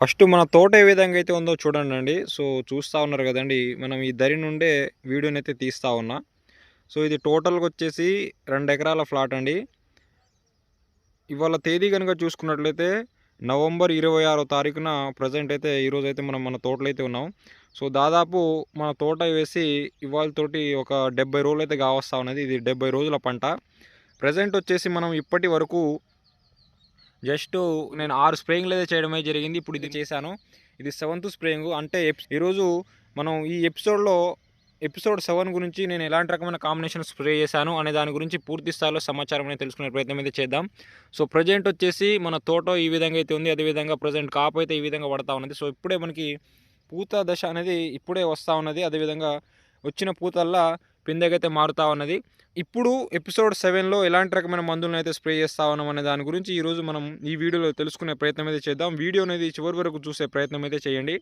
First మన తోట ఏ విధంగా అయితే ఉందో చూడండి అండి సో చూస్తూ ఉన్నారు కదండి. మనం ఈ దరి నుండే వీడియోని అయితే తీస్తూ ఉన్నా. సో ఇది టోటల్గా వచ్చేసి రెండు ఎకరాల ఫ్లాట్ అండి. ఇవాళ తేదీ కనుక చూసుకున్నట్లయితే నవంబర్ ఇరవై ఆరో తారీఖున ప్రజెంట్ అయితే ఈరోజు అయితే మనం మన తోటలో అయితే ఉన్నాం. సో దాదాపు మన తోట వేసి ఇవాళతోటి ఒక డెబ్బై రోజులు అయితే కావస్తా ఉన్నది. ఇది డెబ్బై రోజుల పంట. ప్రజెంట్ వచ్చేసి మనం ఇప్పటి వరకు జస్ట్ నేను ఆరు స్ప్రేయింగ్లు అయితే చేయడమే జరిగింది. ఇప్పుడు ఇది చేశాను. ఇది సెవెంత్ స్ప్రేయింగ్. అంటే ఈరోజు మనం ఈ ఎపిసోడ్లో ఎపిసోడ్ సెవెన్ గురించి నేను ఎలాంటి రకమైన కాంబినేషన్ స్ప్రే చేశాను అనే దాని గురించి పూర్తి స్థాయిలో సమాచారం అనేది తెలుసుకునే ప్రయత్నం అయితే చేద్దాం. సో ప్రజెంట్ వచ్చేసి మన తోట ఈ విధంగా అయితే ఉంది. అదేవిధంగా ప్రజెంట్ కాపు అయితే ఈ విధంగా పడతా ఉన్నది. సో ఇప్పుడే మనకి పూత దశ అనేది ఇప్పుడే వస్తూ ఉన్నది. అదేవిధంగా వచ్చిన పూతల్లా పిందెగైతే మారుతా ఉన్నది. ఇప్పుడు ఎపిసోడ్ సెవెన్లో ఎలాంటి రకమైన మందులను అయితే స్ప్రే చేస్తా ఉన్నాం అనే దాని గురించి ఈరోజు మనం ఈ వీడియోలో తెలుసుకునే ప్రయత్నం అయితే చేద్దాం. వీడియో అనేది చివరి వరకు చూసే ప్రయత్నం అయితే చేయండి.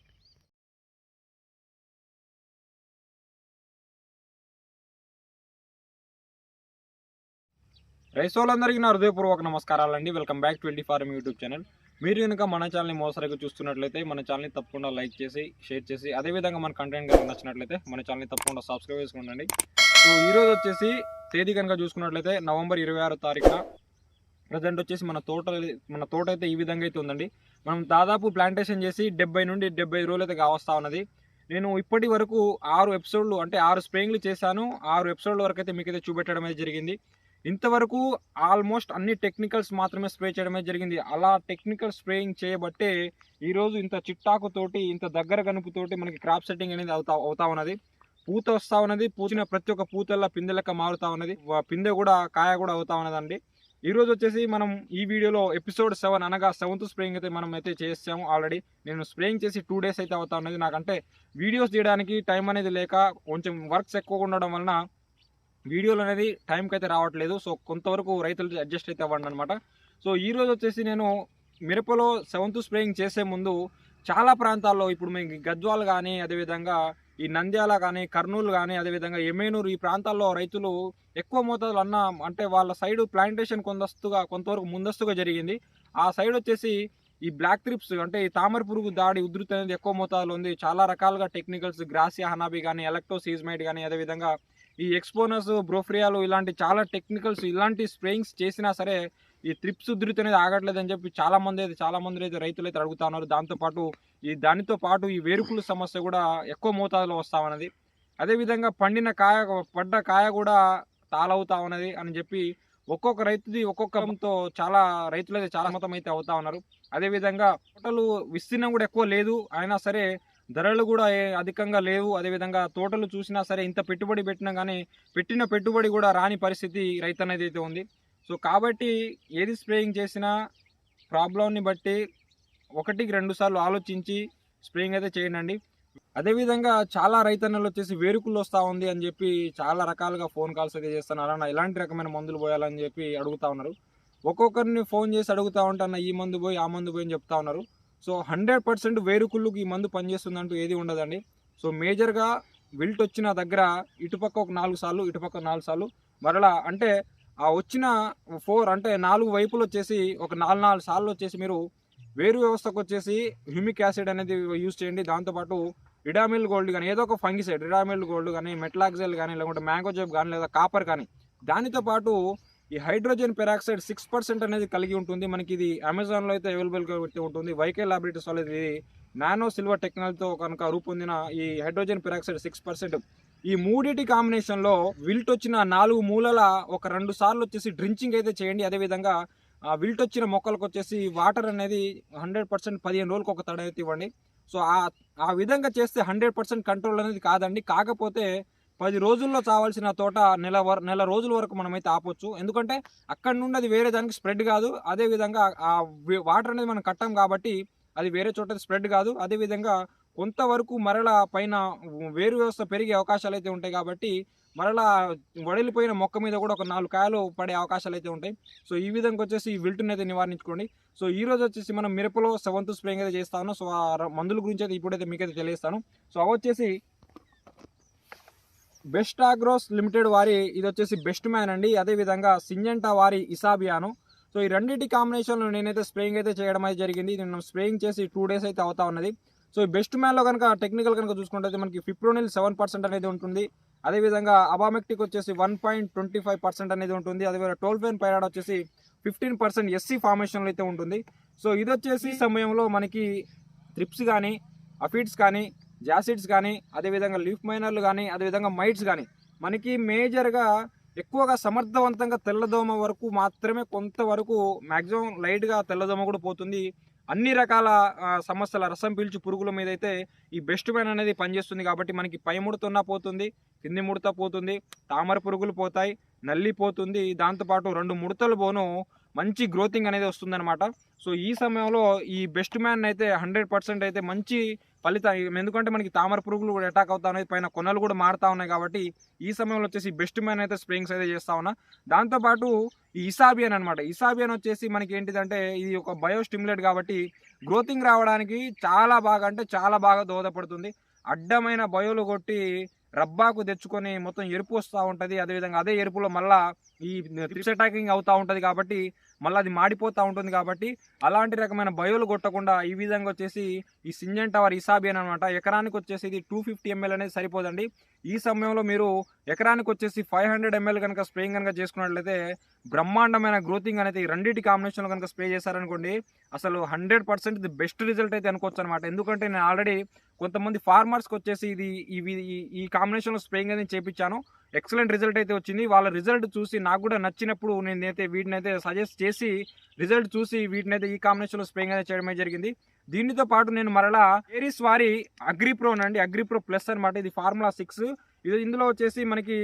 రైతులందరికీ నా హృదయపూర్వక నమస్కారాలండి. Welcome back twenty farm YouTube channel మీరు కనుక మన ఛానల్ని మోసరిగా చూస్తున్నట్లయితే మన ఛానల్ని తప్పకుండా లైక్ చేసి షేర్ చేసి అదేవిధంగా మన కంటెంట్ కనుక నచ్చినట్లయితే మన ఛానల్ని తప్పకుండా సబ్స్క్రైబ్ చేసుకోండి. సో ఈరోజు వచ్చేసి తేదీ కనుక చూసుకున్నట్లయితే నవంబర్ ఇరవై ఆరో తారీఖున ప్రజెంట్ వచ్చేసి మన తోట మన తోట అయితే ఈ విధంగా అయితే ఉందండి. మనం దాదాపు ప్లాంటేషన్ చేసి డెబ్బై నుండి డెబ్బై రోజులు అయితే కావస్తా ఉన్నది. నేను ఇప్పటి వరకు ఆరు ఎపిసోడ్లు అంటే ఆరు స్ప్రేయింగ్లు చేశాను. ఆరు ఎపిసోడ్ల వరకు అయితే మీకైతే చూపెట్టడం అయితే జరిగింది. ఇంతవరకు ఆల్మోస్ట్ అన్ని టెక్నికల్స్ మాత్రమే స్ప్రే చేయడమే జరిగింది. అలా టెక్నికల్ స్ప్రేయింగ్ చేయబట్టే ఈరోజు ఇంత చిట్టాకుతోటి ఇంత దగ్గర కనుపుతోటి మనకి క్రాప్ సెట్టింగ్ అనేది అవుతా అవుతా ఉన్నది. పూత వస్తూ ఉన్నది పూచిన ప్రతి ఒక్క పూతల్లా పిందె మారుతా ఉన్నది. వా- పిందె కూడా కాయ కూడా అవుతా ఉన్నదండి. ఈ రోజు వచ్చేసి మనం ఈ వీడియోలో ఎపిసోడ్ సెవెన్ అనగా సెవెంత్ స్ప్రేయింగ్ అయితే మనం అయితే చేసాము ఆల్రెడీ. నేను స్ప్రేయింగ్ చేసి టూ డేస్ అయితే అవుతా ఉన్నది. నాకంటే వీడియోస్ తీయడానికి టైం అనేది లేక కొంచెం వర్క్స్ ఎక్కువగా ఉండడం వలన వీడియోలు అనేది టైంకి అయితే రావట్లేదు. సో కొంతవరకు రైతులు అడ్జస్ట్ అయితే అవ్వండి అనమాట సో ఈ రోజు వచ్చేసి నేను మిరపలో సెవెంత్ స్ప్రేయింగ్ చేసే ముందు చాలా ప్రాంతాల్లో ఇప్పుడు మేము గద్వాల్ కానీ అదేవిధంగా ఈ నంద్యాల కానీ కర్నూలు కానీ అదేవిధంగా ఎమేనూరు ఈ ప్రాంతాల్లో రైతులు ఎక్కువ మోతాదులు అన్న అంటే వాళ్ళ సైడ్ ప్లాంటేషన్ కొందస్తుగా కొంతవరకు ముందస్తుగా జరిగింది. ఆ సైడ్ వచ్చేసి ఈ బ్లాక్ త్రిప్స్ అంటే ఈ తామర పురుగు దాడి ఉధృతి అనేది ఎక్కువ మోతాదులో ఉంది. చాలా రకాలుగా టెక్నికల్స్ గ్రాసియా హనాబీ కానీ ఎలక్ట్రో సీజ్మైట్ కానీ అదేవిధంగా ఈ ఎక్స్పోనస్ బ్రోఫ్రియాలు ఇలాంటి చాలా టెక్నికల్స్ ఇలాంటి స్ప్రేయింగ్స్ చేసినా సరే ఈ త్రిప్స్ ఉధృతి అనేది ఆగట్లేదని చెప్పి చాలా మంది అయితే చాలా మంది అయితే రైతులు అయితే అడుగుతా ఉన్నారు. దాంతోపాటు ఈ దానితో పాటు ఈ వేరుకుల సమస్య కూడా ఎక్కువ మోతాదులో వస్తా ఉన్నది అదేవిధంగా పండిన కాయ పడ్డ కాయ కూడా తాళవుతా ఉన్నది అని చెప్పి ఒక్కొక్క రైతుది ఒక్కొక్కతో చాలా రైతులు అయితే చాలా మతం అయితే అవుతా ఉన్నారు. అదేవిధంగా తోటలు విస్తీర్ణం కూడా ఎక్కువ లేదు. అయినా సరే ధరలు కూడా అధికంగా లేవు. అదేవిధంగా తోటలు చూసినా సరే ఇంత పెట్టుబడి పెట్టినా కానీ పెట్టిన పెట్టుబడి కూడా రాని పరిస్థితి రైతు అనేది అయితే ఉంది. సో కాబట్టి ఏది స్ప్రేయింగ్ చేసినా ప్రాబ్లంని బట్టి ఒకటికి రెండు సార్లు ఆలోచించి స్ప్రేయింగ్ అయితే చేయండి అదేవిధంగా చాలా రైతన్నలు వచ్చేసి వేరుకులు వస్తూ ఉంది అని చెప్పి చాలా రకాలుగా ఫోన్ కాల్స్ అయితే చేస్తున్నారు. అన్న ఎలాంటి రకమైన మందులు పోయాలని చెప్పి అడుగుతా ఉన్నారు. ఒక్కొక్కరిని ఫోన్ చేసి అడుగుతా ఉంటాను ఈ మందు పోయి ఆ మందు పోయి అని చెప్తా ఉన్నారు. సో హండ్రెడ్ పర్సెంట్ వేరుకుళ్ళుకి ఈ మందు పనిచేస్తుందంటూ ఏది ఉండదండి. సో మేజర్గా విల్ట్ వచ్చిన దగ్గర ఇటుపక్క ఒక నాలుగు సార్లు ఇటుపక్క నాలుగు సార్లు మరలా అంటే ఆ వచ్చిన ఫోర్ అంటే నాలుగు వైపులు వచ్చేసి ఒక నాలుగు నాలుగు సార్లు వచ్చేసి మీరు వేరు వ్యవస్థకు వచ్చేసి హ్యూమిక్ యాసిడ్ అనేది యూజ్ చేయండి. దాంతోపాటు ఇడామిల్ గోల్డ్ కానీ ఏదో ఒక ఫంగిసైడ్ ఇడామిల్ గోల్డ్ కానీ మెట్లాక్సెల్ కానీ లేకుంటే మ్యాంగో జెబ్ కానీ లేదా కాపర్ కానీ దానితో పాటు ఈ హైడ్రోజన్ పెరాక్సైడ్ సిక్స్ పర్సెంట్ అనేది కలిగి ఉంటుంది. మనకి ఇది అమెజాన్లో అయితే అవైలబుల్గా అయితే ఉంటుంది. వైకే లాబొరేటరీస్ వాళ్ళు ఇది. నానో సిల్వర్ టెక్నాలజీతో కనుక రూపొందిన ఈ హైడ్రోజన్ పెరాక్సైడ్ సిక్స్ పర్సెంట్. ఈ మూడిటి కాంబినేషన్లో విల్ట్ వచ్చిన నాలుగు మూలల ఒక రెండు సార్లు వచ్చేసి డ్రించింగ్ అయితే చేయండి. అదేవిధంగా ఆ విల్ట్ వచ్చిన మొక్కలకు వచ్చేసి వాటర్ అనేది హండ్రెడ్ పర్సెంట్ పదిహేను రోజులకు ఒక తడ అయితే ఇవ్వండి. సో ఆ ఆ విధంగా చేస్తే హండ్రెడ్ పర్సెంట్ కంట్రోల్ అనేది కాదండి. కాకపోతే పది రోజుల్లో చావాల్సిన తోట నెల వర నెల రోజుల వరకు మనమైతే ఆపొచ్చు. ఎందుకంటే అక్కడ నుండి అది వేరే దానికి స్ప్రెడ్ కాదు. అదే విధంగా ఆ వాటర్ అనేది మనం కట్టాం కాబట్టి అది వేరే చోట స్ప్రెడ్ కాదు. అదే విధంగా కొంతవరకు మరల పైన వేరు వ్యవస్థ పెరిగే అవకాశాలు అయితే ఉంటాయి కాబట్టి మరలా వడిలిపోయిన మొక్క మీద కూడా ఒక నాలుగు కాయలు పడే అవకాశాలు అయితే ఉంటాయి. సో ఈ విధంగా వచ్చేసి ఈ విల్టుని అయితే నివారించుకోండి. సో ఈ రోజు వచ్చేసి మనం మిరపలో సెవెంత్ స్ప్రేయింగ్ అయితే చేస్తాను. సో ఆ మందుల గురించి అయితే ఇప్పుడైతే మీకైతే తెలియస్తాను సో అవి వచ్చేసి బెస్ట్ ఆగ్రోస్ లిమిటెడ్ వారి ఇది వచ్చేసి బెస్ట్ మ్యాన్ అండి. అదేవిధంగా సింజంటా వారి ఇసాబియాను. సో ఈ రెండింటి కాంబినేషన్లో నేనైతే స్ప్రేయింగ్ అయితే చేయడం అయితే జరిగింది. నేను స్ప్రేయింగ్ చేసి టూ డేస్ అయితే అవుతా ఉన్నది. సో ఈ బెస్ట్ మ్యాన్లో కనుక టెక్నికల్ కనుక చూసుకుంటే మనకి ఫిప్రోనిల్ సెవెన్ పర్సెంట్ అనేది ఉంటుంది. అదేవిధంగా అబామెక్టిక్ వచ్చేసి one point twenty five percent అనేది ఉంటుంది. అదేవిధంగా టోల్ఫెన్ పైరాడ్ వచ్చేసి ఫిఫ్టీన్ పర్సెంట్ ఎస్సీ ఫార్మేషన్లో అయితే ఉంటుంది. సో ఇది వచ్చేసి సమయంలో మనకి త్రిప్స్ కానీ అఫిడ్స్ కానీ జాసిడ్స్ కానీ అదేవిధంగా లీఫ్ మైనర్లు కానీ అదేవిధంగా మైట్స్ కానీ మనకి మేజర్గా ఎక్కువగా సమర్థవంతంగా తెల్లదోమ వరకు మాత్రమే కొంతవరకు మ్యాక్సిమం లైట్గా తెల్లదోమ కూడా పోతుంది. అన్ని రకాల సమస్యల రసం పీల్చు పురుగుల మీద అయితే ఈ బెస్ట్ మ్యాన్ అనేది పనిచేస్తుంది కాబట్టి మనకి పై ముడతన్నా పోతుంది కింది ముడత పోతుంది తామర పురుగులు పోతాయి నల్లి పోతుంది. దాంతోపాటు రెండు ముడతలు పోను మంచి గ్రోతింగ్ అనేది వస్తుందన్నమాట. సో ఈ సమయంలో ఈ బెస్ట్ మ్యాన్ అయితే హండ్రెడ్ పర్సెంట్ అయితే మంచి ఫలితం ఎందుకంటే మనకి తామర పురుగులు కూడా అటాక్ అవుతా ఉన్నాయి పైన కొనలు కూడా మారుతా ఉన్నాయి కాబట్టి ఈ సమయంలో వచ్చేసి బెస్ట్ మ్యాన్ అయితే స్ప్రేయింగ్స్ అయితే చేస్తా ఉన్నా. దాంతోపాటు ఈ ఇసాబియన్ అనమాట ఇసాబియన్ వచ్చేసి మనకి ఏంటిదంటే ఇది ఒక బయో స్టిమ్యులేట్ కాబట్టి గ్రోతింగ్ రావడానికి చాలా బాగా అంటే చాలా బాగా దోహదపడుతుంది. అడ్డమైన బయోలు కొట్టి రబ్బాకు తెచ్చుకొని మొత్తం ఎరుపు వస్తూ ఉంటుంది. అదేవిధంగా అదే ఎరుపులో మళ్ళీ ఈ ట్రిప్స్ అటాకింగ్ అవుతూ ఉంటుంది కాబట్టి మళ్ళీ అది మాడిపోతూ ఉంటుంది కాబట్టి అలాంటి రకమైన బయోలు కొట్టకుండా ఈ విధంగా వచ్చేసి ఈ సింజన్ టవర్ ఇసాబియన్ అనమాట ఎకరానికి వచ్చేసి ఇది టూ ఫిఫ్టీ ఎంఎల్ అనేది సరిపోదండి. ఈ సమయంలో మీరు ఎకరానికి వచ్చేసి ఫైవ్ హండ్రెడ్ ఎంఎల్ కనుక స్ప్రేయింగ్ కనుక చేసుకున్నట్లయితే బ్రహ్మాండమైన గ్రోతింగ్ అనేది ఈ రెండింటి కాంబినేషన్లో కనుక స్ప్రే చేశారనుకోండి అసలు hundred percent the best result అయితే అనుకోవచ్చు అనమాట ఎందుకంటే నేను ఆల్రెడీ కొంతమంది ఫార్మర్స్కి వచ్చేసి ఇది ఇవి ఈ- కాంబినేషన్లో స్ప్రేయింగ్ అనేది చేపించాను. ఎక్సలెంట్ రిజల్ట్ అయితే వచ్చింది. వాళ్ళ రిజల్ట్ చూసి నాకు కూడా నచ్చినప్పుడు నేనైతే వీటిని అయితే సజెస్ట్ చేసి రిజల్ట్ చూసి వీటిని అయితే ఈ కాంబినేషన్లో స్ప్రేయింగ్ అయితే చేయడమే జరిగింది. దీనితో పాటు నేను మరలా ఏరిస్ వారి అగ్రిప్రో అండి అగ్రిప్రో ప్లస్ అనమాట ఇది ఫార్ములా సిక్స్. ఇది ఇందులో వచ్చేసి మనకి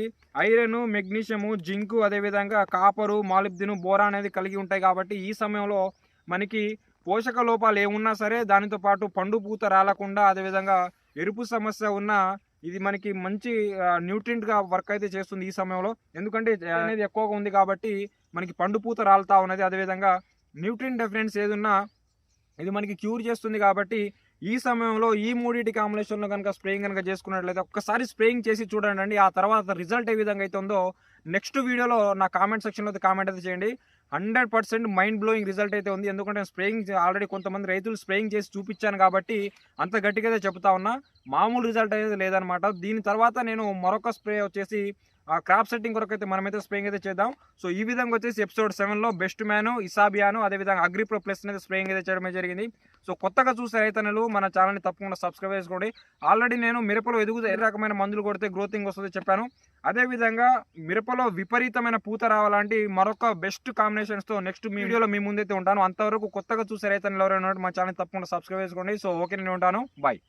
ఐరన్ మెగ్నీషియము జింకు అదేవిధంగా కాపరు మాలిబ్దిను బోరా అనేది కలిగి ఉంటాయి కాబట్టి ఈ సమయంలో మనకి పోషక లోపాలు ఏమున్నా సరే దానితో పాటు పండు పూత రాలకుండా అదేవిధంగా ఎరుపు సమస్య ఉన్న ఇది మనకి మంచి న్యూట్రియంట్గా వర్క్ అయితే చేస్తుంది ఈ సమయంలో. ఎందుకంటే అనేది ఎక్కువగా ఉంది కాబట్టి మనకి పండు పూత రాలుతా ఉన్నది. అదేవిధంగా న్యూట్రియం డెఫినెన్స్ ఏది ఉన్నా ఇది మనకి క్యూర్ చేస్తుంది కాబట్టి ఈ సమయంలో ఈ మూడింటి కాంబినేషన్లో కనుక స్ప్రేయింగ్ కనుక చేసుకున్నట్లయితే ఒక్కసారి స్ప్రేయింగ్ చేసి చూడండి. ఆ తర్వాత రిజల్ట్ ఏ విధంగా అయితే ఉందో నెక్స్ట్ వీడియోలో నా కామెంట్ సెక్షన్లో కామెంట్ అయితే చేయండి. Hundred percent mind blowing result అయితే ఉంది. ఎందుకంటే స్ప్రేయింగ్ ఆల్రెడీ కొంతమంది రైతులు స్ప్రేయింగ్ చేసి చూపించాను కాబట్టి అంత గట్టిగా చెప్తా ఉన్నా. మామూలు రిజల్ట్ అయితే లేదనమాట దీని తర్వాత నేను మరొక స్ప్రే వచ్చేసి క్రాప్ సెట్టింగ్ కొరకు అయితే మనమైతే స్ప్రేయింగ్ అయితే చేద్దాం. సో ఈ విధంగా వచ్చేసి ఎపిసోడ్ సెవెన్లో బెస్ట్ మ్యాను ఇసాబియాను అదేవిధంగా అగ్రిప్రో ప్లస్ అనేది స్ప్రేయింగ్ అయితే చేయడమే జరిగింది. సో కొత్తగా చూసే రైతన్నలు మన ఛానల్ని తప్పకుండా సబ్స్క్రైబ్ చేసుకోండి. ఆల్రెడీ నేను మిరపలో ఎదుగుతే ఏ రకమైన మందులు కొడితే గ్రోతింగ్ వస్తుంది చెప్పాను. అదేవిధంగా మిరపలో విపరీతమైన పూత రావాలంటే మరొక బెస్ట్ కాంబినేషన్స్తో నెక్స్ట్ వీడియోలో మీ ముందైతే ఉంటాను. అంతవరకు కొత్తగా చూసే రైతన్నలు ఎవరైనా మా ఛానల్ తప్పకుండా సబ్స్క్రైబ్ చేసుకోండి. సో ఓకే నేను ఉంటాను. బాయ్